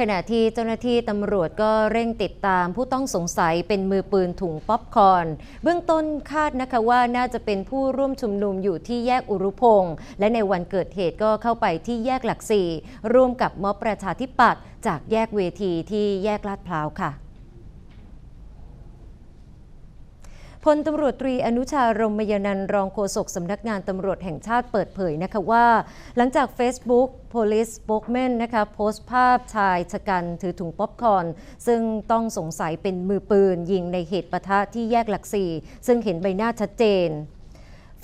ขณะที่เจ้าหน้าที่ตำรวจก็เร่งติดตามผู้ต้องสงสัยเป็นมือปืนถุงป๊อปคอร์นเบื้องต้นคาดนะคะว่าน่าจะเป็นผู้ร่วมชุมนุมอยู่ที่แยกอุรุพงศ์และในวันเกิดเหตุก็เข้าไปที่แยกหลักสี่ร่วมกับม็อบประชาธิปัตย์จากแยกเวทีที่แยกลาดพร้าวค่ะ พลตำรวจตรีอนุชารมยนันรองโฆษกสำนักงานตำรวจแห่งชาติเปิดเผยนะคะว่า หลังจาก Facebook Police Spokesman นะคะโพสต์ภาพชายชะกันถือถุงป๊อปคอนซึ่งต้องสงสัยเป็นมือปืนยิงในเหตุปะทะที่แยกหลักสี่ซึ่งเห็นใบหน้าชัดเจน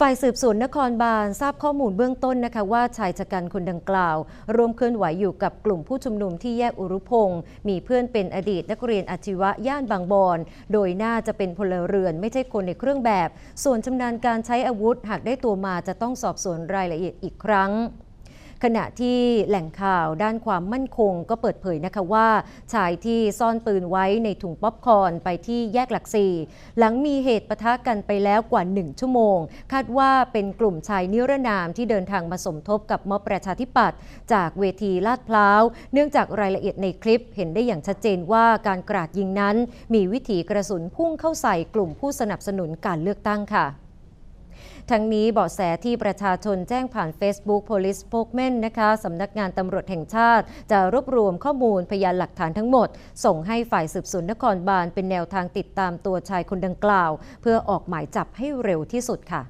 ฝ่ายสืบสวนนครบาลทราบข้อมูลเบื้องต้นนะคะว่าชายชะกันคนดังกล่าว ร่วมเคลื่อนไหวอยู่กับกลุ่มผู้ชุมนุมที่แยกอุรุพงศ์มีเพื่อนเป็นอดีตนักเรียนอาชีวะย่านบางบอน โดยน่าจะเป็นพลเรือนไม่ใช่คนในเครื่องแบบ ส่วนชำนาญการใช้อาวุธ หากได้ตัวมาจะต้องสอบสวนรายละเอียดอีกครั้ง ขณะที่แหล่งข่าวด้านความมั่นคงก็เปิดเผยนะคะว่า ชายที่ซ่อนปืนไว้ในถุงป๊อปคอร์นไปที่แยกหลักสี่หลังมีเหตุปะทะกันไปแล้วกว่า 1 ชั่วโมง คาดว่าเป็นกลุ่มชายนิรนามที่เดินทางมาสมทบกับม็อบประชาธิปัตย์จากเวทีลาดพร้าว เนื่องจากรายละเอียดในคลิปเห็นได้อย่างชัดเจนว่าการกราดยิงนั้น มีวิถีกระสุนพุ่งเข้าใส่กลุ่มผู้สนับสนุนการเลือกตั้งค่ะ ทั้งนี้เบาะแสที่ประชาชนแจ้งผ่าน Facebook Police Spokesman นะคะสำนักงานตำรวจแห่งชาติ จะรวบรวมข้อมูลพยานหลักฐานทั้งหมด ส่งให้ฝ่ายสืบสวนนครบาลเป็นแนวทางติดตามตัวชายคนดังกล่าว เพื่อออกหมายจับให้เร็วที่สุดค่ะ